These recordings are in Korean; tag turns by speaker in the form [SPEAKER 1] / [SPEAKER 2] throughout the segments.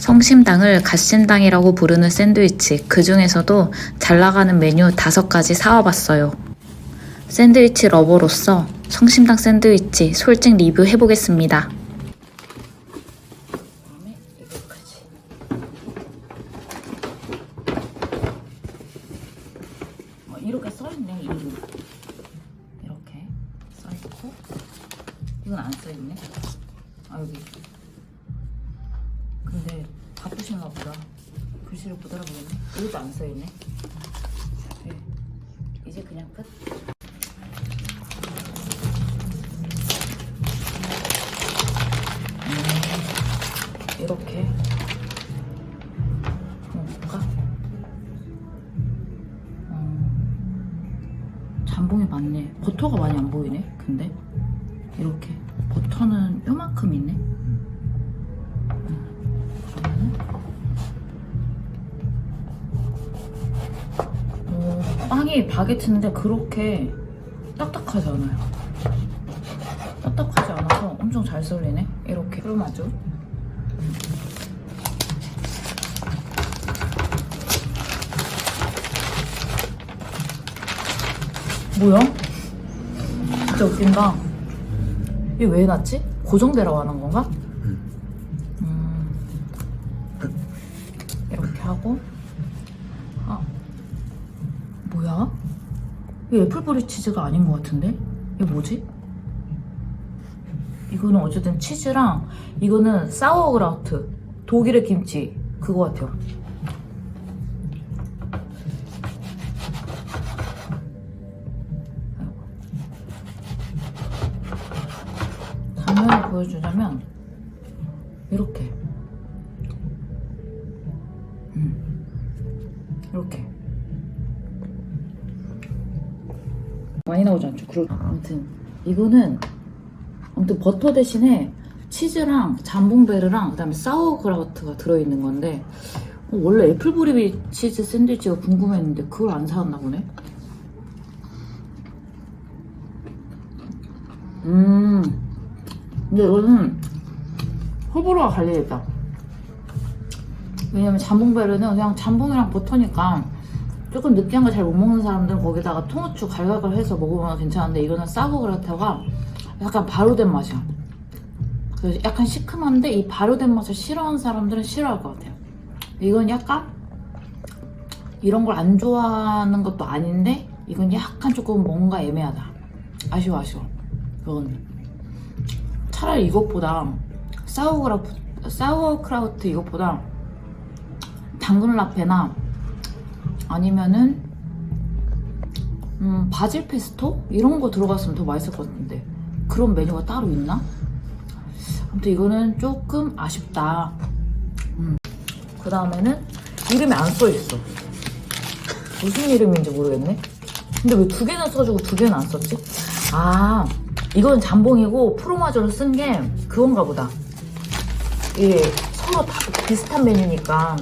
[SPEAKER 1] 성심당을 갓심당이라고 부르는 샌드위치, 그 중에서도 잘 나가는 메뉴 다섯 가지 사와봤어요. 샌드위치 러버로서 성심당 샌드위치 솔직 리뷰 해보겠습니다. 어, 이렇게 써있네, 이름. 이렇게 써있고. 이건 안 써있네. 아, 여기. 글씨를 못 알아보겠네. 이것도 안 써있네. 네. 이제 그냥 끝. 음, 이렇게. 볼까? 어, 잠봉이 많네. 버터가 많이 안 보이네. 근데 빵이 바게트인데 그렇게 딱딱하지 않아요. 딱딱하지 않아서 엄청 잘 썰리네. 이렇게 꿀마주. 뭐야? 진짜 웃긴다. 이게 왜 해놨지? 고정되라고 하는 건가? 음. 이렇게 하고 이게 애플브리 치즈가 아닌 것 같은데? 이게 뭐지? 이거는 어쨌든 치즈랑 이거는 사워그라우트 독일의 김치 그거 같아요 장면을 보여주자면 이렇게 음. 이렇게 많이 나오지 않죠? 그러... 아무튼. 이거는 아무튼 버터 대신에 치즈랑 잠봉베르랑 그다음에 사워그라우트가 들어있는 건데 어, 원래 애플브리 치즈 샌드위치가 궁금했는데 그걸 안 사왔나 보네? 음. 근데 이거는 호불호가 갈리겠다. 왜냐면 잠봉베르는 그냥 잠봉이랑 버터니까 조금 느끼한 거잘못 먹는 사람들은 거기다가 통후추 갈갈갈 해서 먹으면 괜찮은데 이거는 사보그라타가 약간 발효된 맛이야. 그래서 약간 시큼한데 이 발효된 맛을 싫어하는 사람들은 싫어할 것 같아요. 이건 약간 이런 걸 안 좋아하는 것도 아닌데 이건 약간 조금 뭔가 애매하다. 아쉬워 아쉬워. 이건 차라리 이것보다 사우그라 사우크라우트 이것보다 당근 라페나 아니면은 음, 바질 페스토 이런 거 들어갔으면 더 맛있을 것 같은데 그런 메뉴가 따로 있나? 아무튼 이거는 조금 아쉽다. 음. 그 다음에는 이름이 안 써 있어. 무슨 이름인지 모르겠네. 근데 왜 두 개나 써주고 두 개는 안 썼지? 아, 이건 잠봉이고 프로마저를 쓴게 그건가 보다. 이게 서로 다 비슷한 메뉴니까.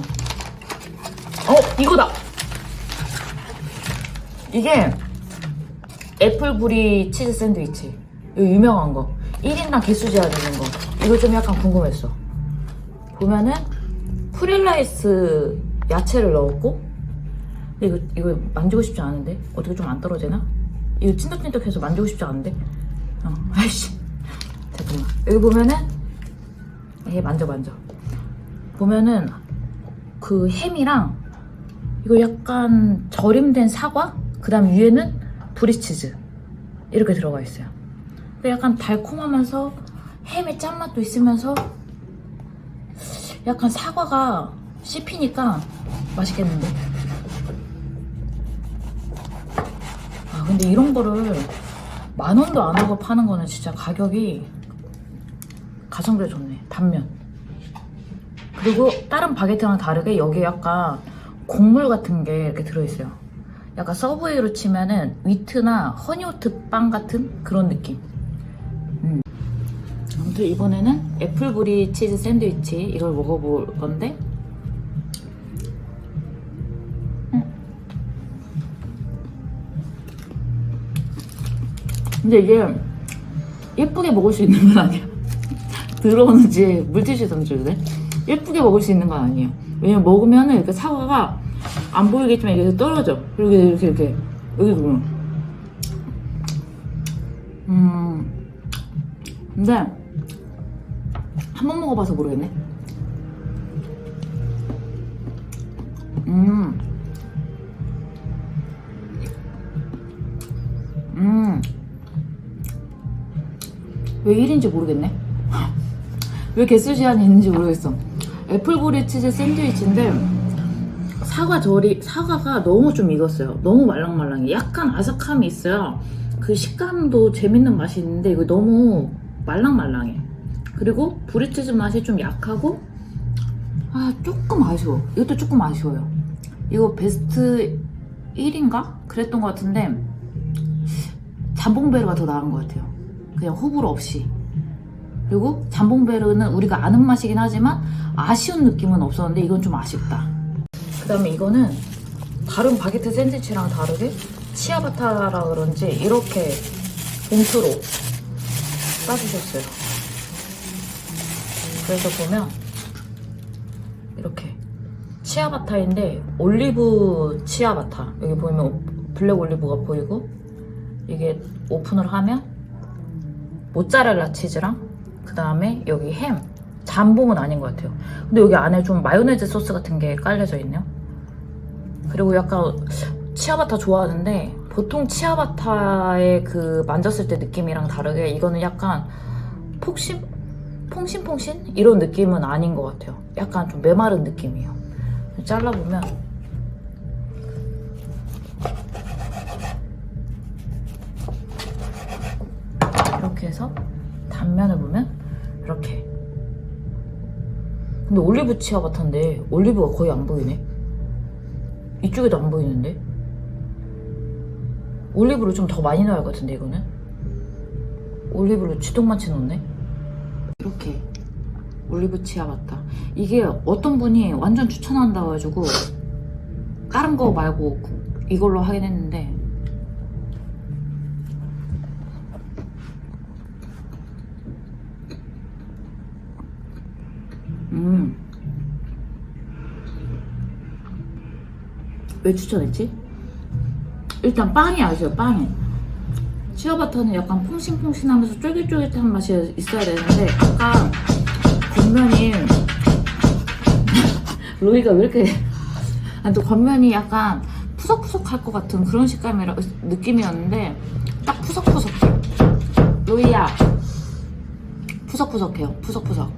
[SPEAKER 1] 어, 이거다! 이게 애플브리 치즈 샌드위치. 이거 유명한 거. 1인당 개수제야 되는 거. 이거 좀 약간 궁금했어. 보면은 프릴라이스 야채를 넣었고 이거 이거 만지고 싶지 않은데 어떻게 좀 안 떨어지나? 이거 찐득찐득해서 만지고 싶지 않은데? 어, 아이씨 잠깐만 여기 보면은 얘 만져 만져 보면은 그 햄이랑 이거 약간 절임된 사과 그 다음 위에는 브리치즈 이렇게 들어가 있어요. 약간 달콤하면서 햄의 짠맛도 있으면서 약간 사과가 씹히니까 맛있겠는데? 아 근데 이런 거를 만 원도 안 하고 파는 거는 진짜 가격이 가성비가 좋네. 단면. 그리고 다른 바게트랑 다르게 여기 약간 곡물 같은 게 이렇게 들어있어요 약간 서브웨이로 치면은 위트나 허니오트 빵 같은 그런 느낌 음. 아무튼 이번에는 애플브리 치즈 샌드위치 이걸 먹어볼 건데 음. 근데 이게 예쁘게 먹을 수 있는 건 아니야 들어오는지 물티슈 던져줄래? 예쁘게 먹을 수 있는 건 아니에요. 왜냐면 먹으면은 이렇게 사과가 안 보이겠지만 이게 떨어져. 그리고 이렇게 이렇게 여기 보면. 음. 근데 한 번 먹어봐서 모르겠네. 음. 음. 왜 1인지 모르겠네. 왜 개수 제한이 있는지 모르겠어. 애플보리 치즈 샌드위치인데 사과 절이 사과가 너무 좀 익었어요. 너무 말랑말랑해. 약간 아삭함이 있어요. 그 식감도 재밌는 맛이 있는데 이거 너무 말랑말랑해. 그리고 브리치즈 맛이 좀 약하고 아 조금 아쉬워. 이것도 조금 아쉬워요. 이거 베스트 1인가? 그랬던 것 같은데 잠봉베르가 더 나은 것 같아요. 그냥 호불호 없이. 그리고 잠봉베르는 우리가 아는 맛이긴 하지만 아쉬운 느낌은 없었는데 이건 좀 아쉽다. 그 다음에 이거는 다른 바게트 샌드위치랑 다르게 치아바타라 그런지 이렇게 봉투로 싸주셨어요. 그래서 보면 이렇게 치아바타인데 올리브 치아바타. 여기 보면 블랙 올리브가 보이고 이게 오픈을 하면 모짜렐라 치즈랑 그 다음에 여기 햄. 잠봉은 아닌 것 같아요. 근데 여기 안에 좀 마요네즈 소스 같은 게 깔려져 있네요 그리고 약간 치아바타 좋아하는데 보통 치아바타의 그 만졌을 때 느낌이랑 다르게 이거는 약간 폭신 퐁신퐁신? 이런 느낌은 아닌 것 같아요. 약간 좀 메마른 느낌이에요. 잘라보면 이렇게 해서 단면을 보면 이렇게. 근데 올리브 치아바타인데 올리브가 거의 안 보이네 이쪽에도 안 보이는데? 올리브를 좀더 많이 넣어야 할 것 같은데 이거는? 올리브를 쥐똥만치 넣네? 이렇게 올리브 치아바타 이게 어떤 분이 완전 추천한다고 해가지고 다른 거 말고 이걸로 하긴 했는데. 음. 왜 추천했지? 일단 빵이 아쉬워, 빵이. 치어바터는 약간 퐁신퐁신하면서 쫄깃쫄깃한 맛이 있어야 되는데 약간 겉면이 로이가 왜 이렇게 아니 또 겉면이 약간 푸석푸석할 것 같은 그런 식감이라 느낌이었는데 딱 푸석푸석해 로이야 푸석푸석해요 푸석푸석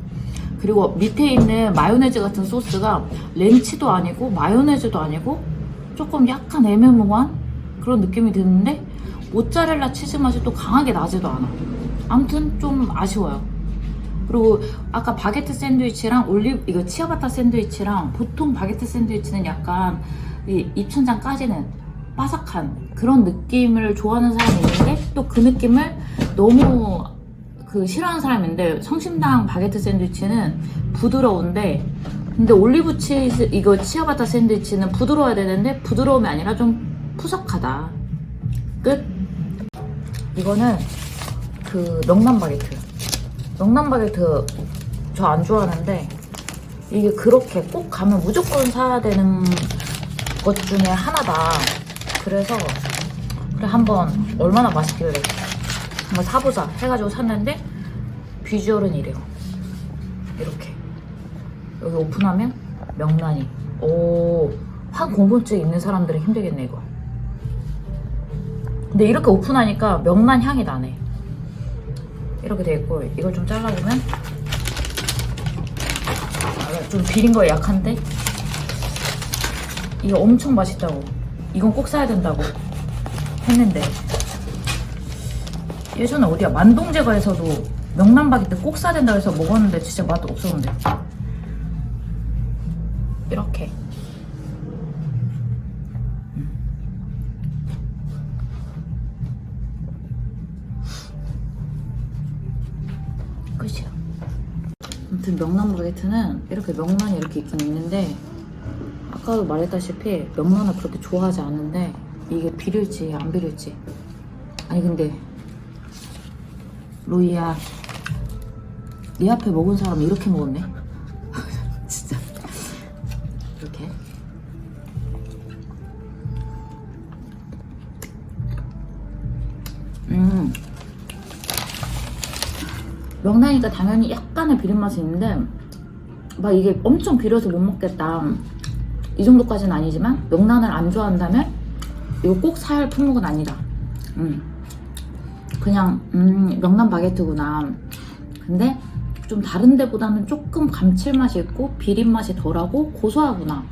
[SPEAKER 1] 그리고 밑에 있는 마요네즈 같은 소스가 렌치도 아니고 마요네즈도 아니고 조금 약간 애매모호한 그런 느낌이 드는데 모짜렐라 치즈 맛이 또 강하게 나지도 않아. 아무튼 좀 아쉬워요. 그리고 아까 바게트 샌드위치랑 올리브 이거 치아바타 샌드위치랑 보통 바게트 샌드위치는 약간 이 입천장까지는 바삭한 그런 느낌을 좋아하는 사람이 있는데 또 그 느낌을 너무 그 싫어하는 사람인데 성심당 바게트 샌드위치는 부드러운데 근데 올리브 치즈 이거 치아바타 샌드위치는 부드러워야 되는데 부드러움이 아니라 좀 푸석하다. 끝. 이거는 그 명란 바게트. 명란 바게트 저 안 좋아하는데 이게 그렇게 꼭 가면 무조건 사야 되는 것 중에 하나다. 그래서 그래 한번 얼마나 맛있길래 한번 사보자 해가지고 샀는데 비주얼은 이래요 여기 오픈하면 명란이. 오 한 공분증 있는 사람들은 힘들겠네 이거. 근데 이렇게 오픈하니까 명란 향이 나네. 이렇게 돼 있고 이걸 좀 잘라보면. 아, 좀 비린 거 약한데? 이게 엄청 맛있다고. 이건 꼭 사야 된다고 했는데. 예전에 어디야? 만동제과에서도 명란 바게트 꼭 사야 된다고 해서 먹었는데 진짜 맛 없었는데 이렇게. 끝이야. 아무튼 명란 바게트는 이렇게 명란이 이렇게 있긴 있는데 아까도 말했다시피 명란을 그렇게 좋아하지 않는데 이게 비릴지 안 비릴지. 아니 근데 로이야 네 앞에 먹은 사람 이렇게 먹었네 명란이니까 당연히 약간의 비린 맛이 있는데 막 이게 엄청 비려서 못 먹겠다 이 정도까지는 아니지만 명란을 안 좋아한다면 이거 꼭 사야 할 품목은 아니다. 음. 그냥 음, 명란 바게트구나. 근데 좀 다른 데보다는 조금 감칠맛이 있고 비린 맛이 덜하고 고소하구나.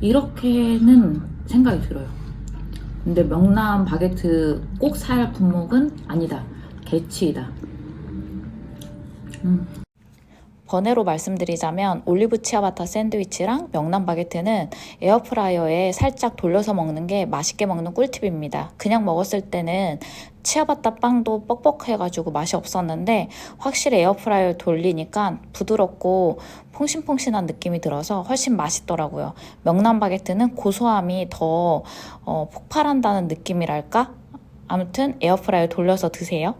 [SPEAKER 1] 이렇게는 생각이 들어요. 근데 명란 바게트 꼭 사야 할 품목은 아니다. 개치이다. 음.
[SPEAKER 2] 번외로 말씀드리자면 올리브 치아바타 샌드위치랑 명란 바게트는 에어프라이어에 살짝 돌려서 먹는 게 맛있게 먹는 꿀팁입니다. 그냥 먹었을 때는 치아바타 빵도 뻑뻑해가지고 맛이 없었는데 확실히 에어프라이어 돌리니까 부드럽고 퐁신퐁신한 느낌이 들어서 훨씬 맛있더라고요. 명란 바게트는 고소함이 더 어, 폭발한다는 느낌이랄까? 아무튼 에어프라이어 돌려서 드세요.